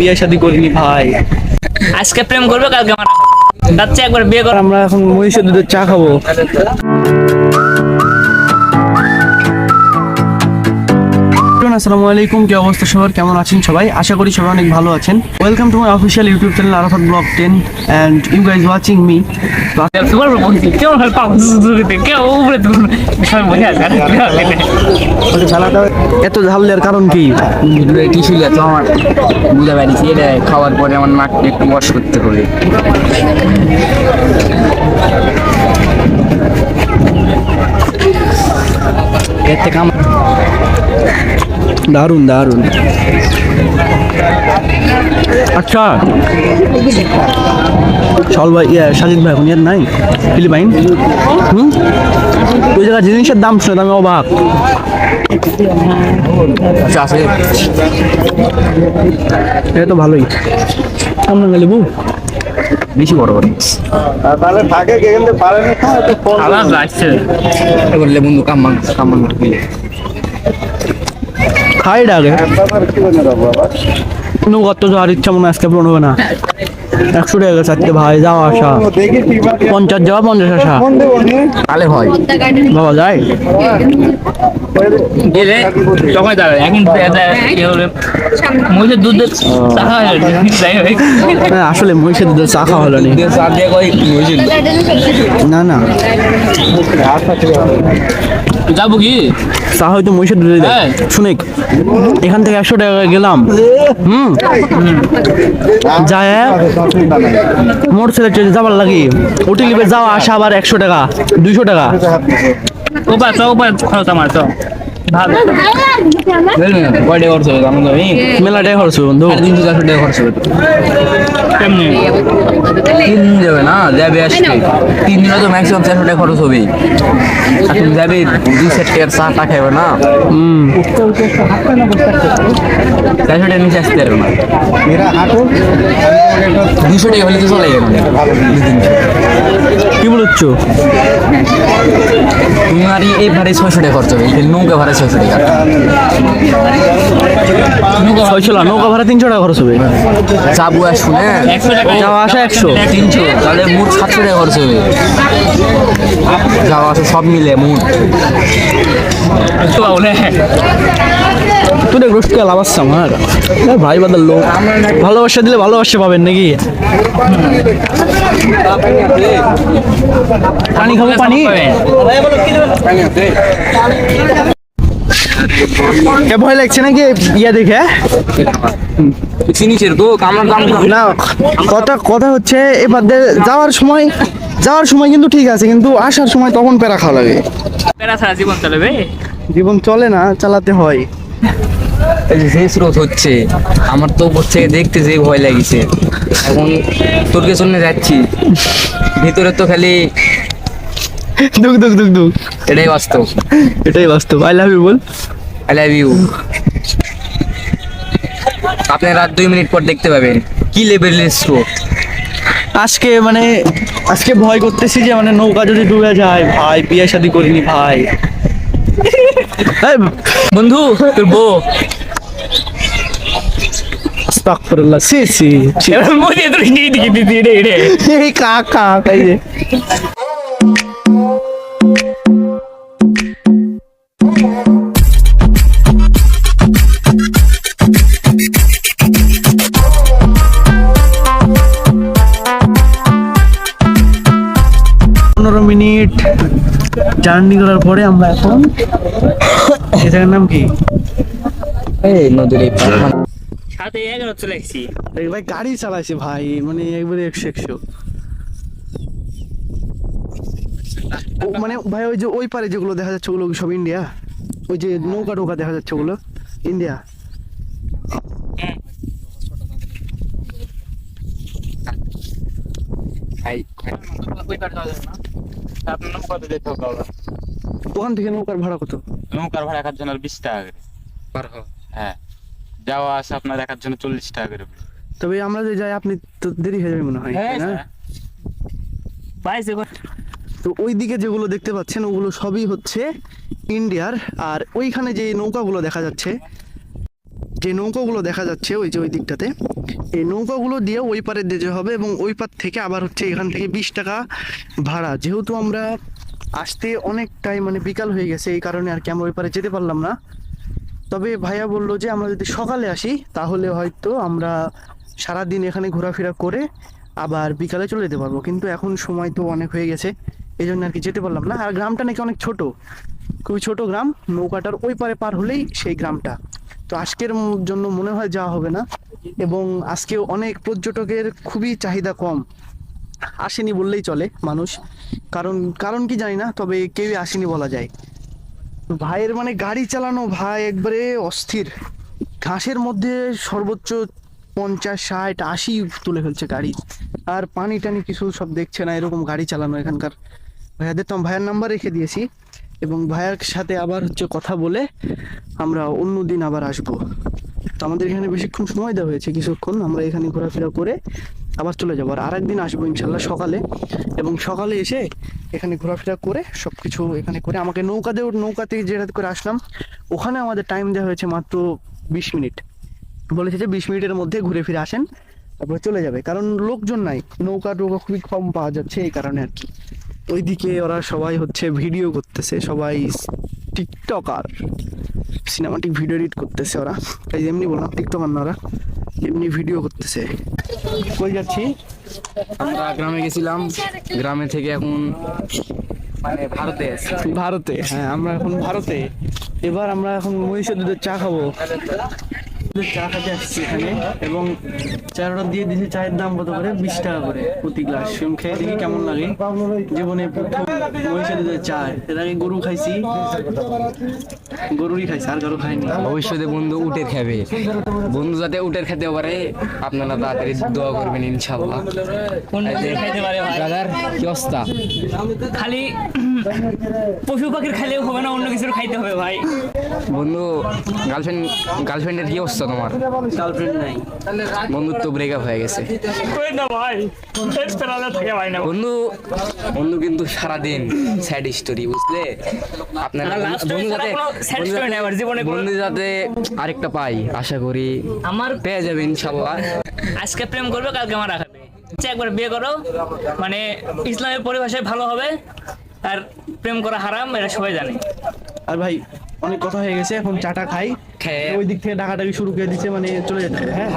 বিয়ে শাদী করিনি ভাই। আজকে প্রেম করবে কালকে আমার বাচ্চা চেয়ে একবার বিয়ে কর আমরা এখন মহিষের দুধের চা খাব। আসসালামু আলাইকুম। কি অবস্থা সবার? কেমন আছেন সবাই? আশা করি সবাই অনেক ভালো আছেন। Welcome to my official YouTube channel Arafat vlog ten and you guys watching me? এত ঝাল কারণ কি? টিস্যু তো আমার বুঝতে পারিছি এটা খাওয়ার পরে আমার নাকটা একটু ওয়াশ করতে হবে এর থেকে আমার দারুণ দারুণ আচ্ছা। চল ভাই ইয়ে সাজিদ ভাই এখন ইয়ার নাই? ফিলিপাইন? হুম? ওই জায়গায় জিনিসের দাম শুনে আমি অবাক। আছে। এটা তো ভালোই। আমরা গেলে বউ? বেশি বড় বড়। আবার আসছে বললে বন্ধু কাম্মাং কাম্মাং খাই ডাকে কোনো তো যাওয়ার ইচ্ছা মনে হয় একশো টাকা চারটে ভাই যাওয়া আসা। পঞ্চাশ যাওয়া পঞ্চাশ আসা। তাহলে হয়। বাবা যায় গেলে এখন মহিষের দুধ যাই হ্যাঁ, আসলে মহিষের দুধের চা খাওয়া হলো নি। না যাব কি? চা হয়তো মহিষের দুধে দেয় হ্যাঁ। শুনে এখান থেকে একশো টাকা গেলাম। হুম। যায় মোটর চলে যাবার লাগে। ওটি লিপে যাওয়া আসা আবার একশো টাকা দুইশো টাকা। উপায় তো উপায় খরচ আমার তো। মেলা টাকা খরচ হবে? বন্ধু। তিনশো চারশো টাকা খরচ হবে কেমনি? তিন দিন যাবে না যাবে আসবে তিন দিনে তো ম্যাক্সিমাম চারশো টাকা খরচ হবে আর তুমি যাবে দুই সেট টাকার চা টা খাবে না। হুম। চারশো টাকার নিচে আসতে পারবে না। দুশো টাকা হলে তো চলে যাবে। কি বলছো? তুমি আর এই ভাড়ে ছয়শো টাকা খরচ হবে। এই নৌকা ভাড়া ছয়শো টাকা। ছয়শো না নৌকা ভাড়া তিনশো টাকা খরচ হবে। যাব একশো না যাওয়া আসা একশো। তিনশো। তাহলে মোট সাতশো টাকা খরচ হবে। যাওয়া আসা সব মিলে মোট। তুই দেখ রোস্ট লাভ আসছে আমার। ভাই বাদার লোক। ভালোবাসা দিলে ভালোবাসা পাবেন নাকি? পানি খাব পানি? ভয় লাগছে নাকি ইয়া দেখে? দাম না কথা কথা হচ্ছে এবার যাওয়ার সময় যাওয়ার সময় কিন্তু ঠিক আছে কিন্তু আসার সময় তখন পেরা খাওয়া লাগে। পেরা ছাড়া জীবন চলবে জীবন চলে না চালাতে হয়। যে স্রোত হচ্ছে আমার তো উপর থেকে দেখতে যে ভয় লাগিছে। এখন তোর পেছনে যাচ্ছি ভিতরে তো খালি দুক দুক দুক দুক এটাই বাস্তব। এটাই বাস্তব। আই লাভ ইউ বল। আই লাভ ইউ আপনি রাত দুই মিনিট পর দেখতে পাবেন কি লেভেলের স্রোত। আজকে মানে আজকে ভয় করতেছি যে মানে নৌকা যদি ডুবে যায় ভাই বিয়ে শাদি করিনি ভাই। বন্ধু তোর বউ। আস্তাগফিরুল্লাহ সি সি। মনে দিকে দিদি রে রে। এই কাক কাক পনেরো মিনিট জার্নি করার পরে আমরা এখন এই জায়গার নাম কি? এই নদীর এই সাথে এগারো চলে এসেছি ভাই গাড়ি চালাইছে ভাই মানে একবারে একশো একশো। মানে ভাই ওই যে ওই পারে যেগুলো দেখা যাচ্ছে ওগুলো সব ইন্ডিয়া ওই যে নৌকা টৌকা দেখা যাচ্ছে ওগুলো ইন্ডিয়া ওখান থেকে নৌকার ভাড়া কত? নৌকার ভাড়া একার জন্য বিশ টাকা করে। পার হ। হ্যাঁ যাওয়া আসা আপনার একার জন্য চল্লিশ টাকা করে তবে আমরা যে যাই আপনি তো দেরি হয়ে যাবে মনে হয় হ্যাঁ, তাই না? বাইশে তো ওই দিকে যেগুলো দেখতে পাচ্ছেন ওগুলো সবই হচ্ছে ইন্ডিয়ার। আর ওইখানে যে নৌকাগুলো দেখা যাচ্ছে যে নৌকাগুলো দেখা যাচ্ছে ওই যে ওই দিকটাতে এই নৌকাগুলো দিয়ে ওই পারে যেতে হবে এবং ওই পার থেকে আবার হচ্ছে এখান থেকে বিশ টাকা ভাড়া। যেহেতু আমরা আসতে অনেকটাই মানে বিকাল হয়ে গেছে, এই কারণে আর কি আমরা ওই পারে যেতে পারলাম না। তবে ভাইয়া বলল যে আমরা যদি সকালে আসি, তাহলে হয়তো আমরা সারাদিন এখানে ঘোরাফেরা করে আবার বিকালে চলে যেতে পারব। কিন্তু এখন সময় তো অনেক হয়ে গেছে, এই জন্য আর কি যেতে পারলাম না। আর গ্রামটা নাকি অনেক ছোট, খুবই ছোট গ্রাম, নৌকাটার ওই পারে পার হলেই সেই গ্রামটা। তো আজকের জন্য মনে হয় যাওয়া হবে না, এবং আজকে অনেক পর্যটকের খুবই চাহিদা কম। আসেনি বললেই চলে মানুষ। কারণ কারণ কি জানি না, তবে কেউই আসেনি বলা যায়। ভাইয়ের মানে গাড়ি চালানো ভাই একবারে অস্থির। ঘাসের মধ্যে সর্বোচ্চ পঞ্চাশ, ষাট, আশি তুলে ফেলছে গাড়ি। আর পানি টানি কিছু সব দেখছে না, এরকম গাড়ি চালানো এখানকার। ভাইয়াদের তো ভাইয়ের নাম্বার রেখে দিয়েছি। এবং ভাইয়ার সাথে আবার হচ্ছে কথা বলে আমরা অন্য দিন আবার আসব। তো আমাদের এখানে বেশিক্ষণ সময় দেওয়া হয়েছে, কিছুক্ষণ আমরা এখানে ঘোরাফেরা করে আবার চলে যাব। আর আরেকদিন আসব ইনশাল্লাহ সকালে। এবং সকালে এসে এখানে ঘোরাফেরা করে সব কিছু এখানে করে আমাকে নৌকা দিয়ে নৌকাতে যেটা করে আসলাম, ওখানে আমাদের টাইম দেওয়া হয়েছে মাত্র বিশ মিনিট। বলেছে যে বিশ মিনিটের মধ্যে ঘুরে ফিরে আসেন, তারপরে চলে যাবে। কারণ লোকজন নাই নৌকা টৌকা খুবই কম পাওয়া যাচ্ছে এই কারণে আর কি। ওইদিকে ওরা সবাই হচ্ছে ভিডিও করতেছে, সবাই টিকটকার সিনেমাটিক ভিডিও এডিট করতেছে ওরা। তাই এমনি বললাম, টিকটকার না ওরা। এমনি ভিডিও করতেছে। কই যাচ্ছি? আমরা গ্রামে গেছিলাম। গ্রামে থেকে এখন মানে ভারতে। ভারতে হ্যাঁ আমরা এখন ভারতে। এবার আমরা এখন মহিষের দুধের চা খাব। চা খেতে আসছি এখানে এবং চার অর্ডার দিয়ে দিয়েছে চায়ের দাম কত করে? বিশ টাকা করে প্রতি গ্লাস। সেরকম খেয়ে দেখি কেমন লাগে। জীবনে প্রথম মহিষের চা এর আগে গরু খাইছি। গরুরই খাইছি আর কারও খাইনি ভবিষ্যতে বন্ধু উটের খাবে। বন্ধু যাতে উটের খেতে পারে আপনারা তাড়াতাড়ি দোয়া করবেন ইনশাল্লাহ দাদার কি অবস্থা? খালি পশু পাখির খাইলেও হবে না অন্য কিছুর খাইতে হবে ভাই। বন্ধু গার্লফ্রেন্ড গার্লফ্রেন্ডের কি অবস্থা? তোমার? বন্ধুত্ব ব্রেকআপ হয়ে গেছে। কই না ভাই ফেরালে থাকে ভাই না। বন্ধু বন্ধু কিন্তু সারাদিন স্যাড স্টোরি বুঝলে? আপনার বন্ধু যাতে বন্ধু আরেকটা পাই আশা করি আমার পেয়ে যাবে ইনশাল্লাহ আজকে প্রেম করবে কালকে আমার খাবে আচ্ছা, একবার বিয়ে করো মানে ইসলামের পরিভাষায় ভালো হবে আর প্রেম করা হারাম এটা সবাই জানে। আর ভাই অনেক কথা হয়ে গেছে এখন চাটা খাই। খেয়ে- ওই দিক থেকে ডাকাটাকি শুরু করে দিচ্ছে মানে চলে যেতে হবে হ্যাঁ?